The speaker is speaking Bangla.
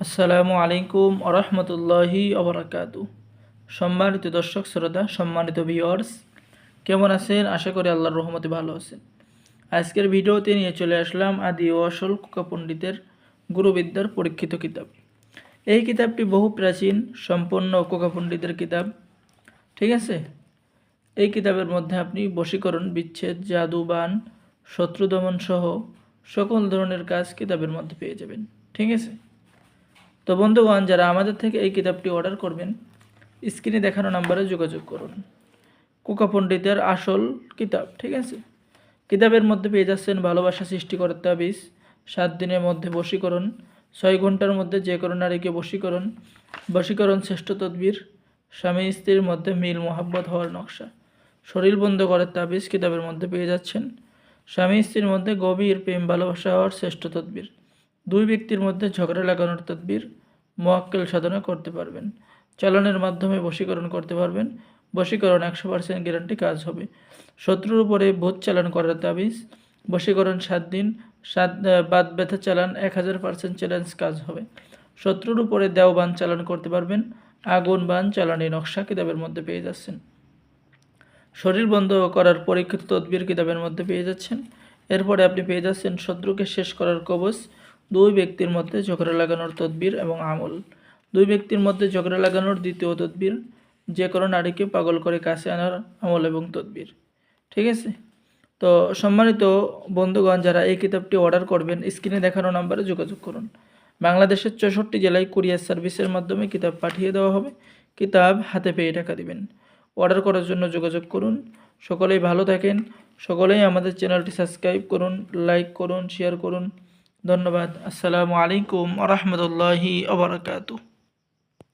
আসসালামু আলাইকুম আরহামতুল্লাহি অবরাকাতু সম্মানিত দর্শক, শ্রোতা, সম্মানিত ভিওয়ার্স কেমন আছেন? আশা করি আল্লাহর রহমতে ভালো আছেন। আজকের ভিডিওতে নিয়ে চলে আসলাম আদি ও আসল কুকা পণ্ডিতের গুরুবিদ্যার পরীক্ষিত কিতাব। এই কিতাবটি বহু প্রাচীন সম্পন্ন কোকা পণ্ডিতের কিতাব। ঠিক আছে? এই কিতাবের মধ্যে আপনি বশীকরণ, বিচ্ছেদ, জাদু, বান, শত্রু দমন সহ সকল ধরনের কাজ কিতাবের মধ্যে পেয়ে যাবেন। ঠিক আছে? তো বন্ধুগণ, যারা আমাদের থেকে এই কিতাবটি অর্ডার করবেন স্ক্রিনে দেখানো নাম্বারে যোগাযোগ করুন। কুকা পণ্ডিতের আসল কিতাব, ঠিক আছে? কিতাবের মধ্যে পেয়ে যাচ্ছেন ভালোবাসা সৃষ্টি করার তাবিজ সাত দিনের মধ্যে বশীকরণ, ছয় ঘণ্টার মধ্যে যে কোনো নারীকে বশীকরণ বশীকরণ শ্রেষ্ঠ তদ্বির, স্বামী স্ত্রীর মধ্যে মিল মোহাব্বত হওয়ার নকশা। শরীর বন্ধ করার তাবিজ কিতাবের মধ্যে পেয়ে যাচ্ছেন। স্বামী স্ত্রীর মধ্যে গভীর প্রেম ভালোবাসা হওয়ার শ্রেষ্ঠ তদ্বির। দুই ব্যক্তির মধ্যে ঝগড়া লাগানোর তদবির মোয়াক্কেল সাধনা করতে পারবেন। চালানের মাধ্যমে বশীকরণ করতে পারবেন। বশীকরণ একশো পার্সেন্ট গ্যারান্টি কাজ হবে। শত্রুর উপরে ভূত চালান করার তাবিজ বশীকরণ সাত দিন, সাত বাদ ব্যথা চালান এক হাজার পার্সেন্ট চ্যালেঞ্জ কাজ হবে। শত্রুর উপরে দেওবান চালান করতে পারবেন। আগুন বান চালানি নকশা কিতাবের মধ্যে পেয়ে যাচ্ছেন। শরীর বন্ধ করার পরীক্ষিত তদবির কিতাবের মধ্যে পেয়ে যাচ্ছেন। এরপরে আপনি পেয়ে যাচ্ছেন শত্রুকে শেষ করার কবচ। দুই ব্যক্তির মধ্যে ঝগড়া লাগানোর তদবির এবং আমল। দুই ব্যক্তির মধ্যে ঝগড়া লাগানোর দ্বিতীয় তদবির, যে কোনো নারীকে পাগল করে কাছে আনার আমল এবং তদবির। ঠিক আছে? তো সম্মানিত বন্ধুগণ, যারা এই কিতাবটি অর্ডার করবেন, স্ক্রিনে দেখানো নাম্বারে যোগাযোগ করুন। বাংলাদেশের চৌষট্টি জেলায় কুরিয়ার সার্ভিসের মাধ্যমে কিতাব পাঠিয়ে দেওয়া হবে। কিতাব হাতে পেয়ে টাকা দিবেন। অর্ডার করার জন্য যোগাযোগ করুন। সকলেই ভালো থাকেন। সকলেই আমাদের চ্যানেলটি সাবস্ক্রাইব করুন, লাইক করুন, শেয়ার করুন। ধন্যবাদ। আসসালামু আলাইকুম রহমতুল্লাহি আবরকাতু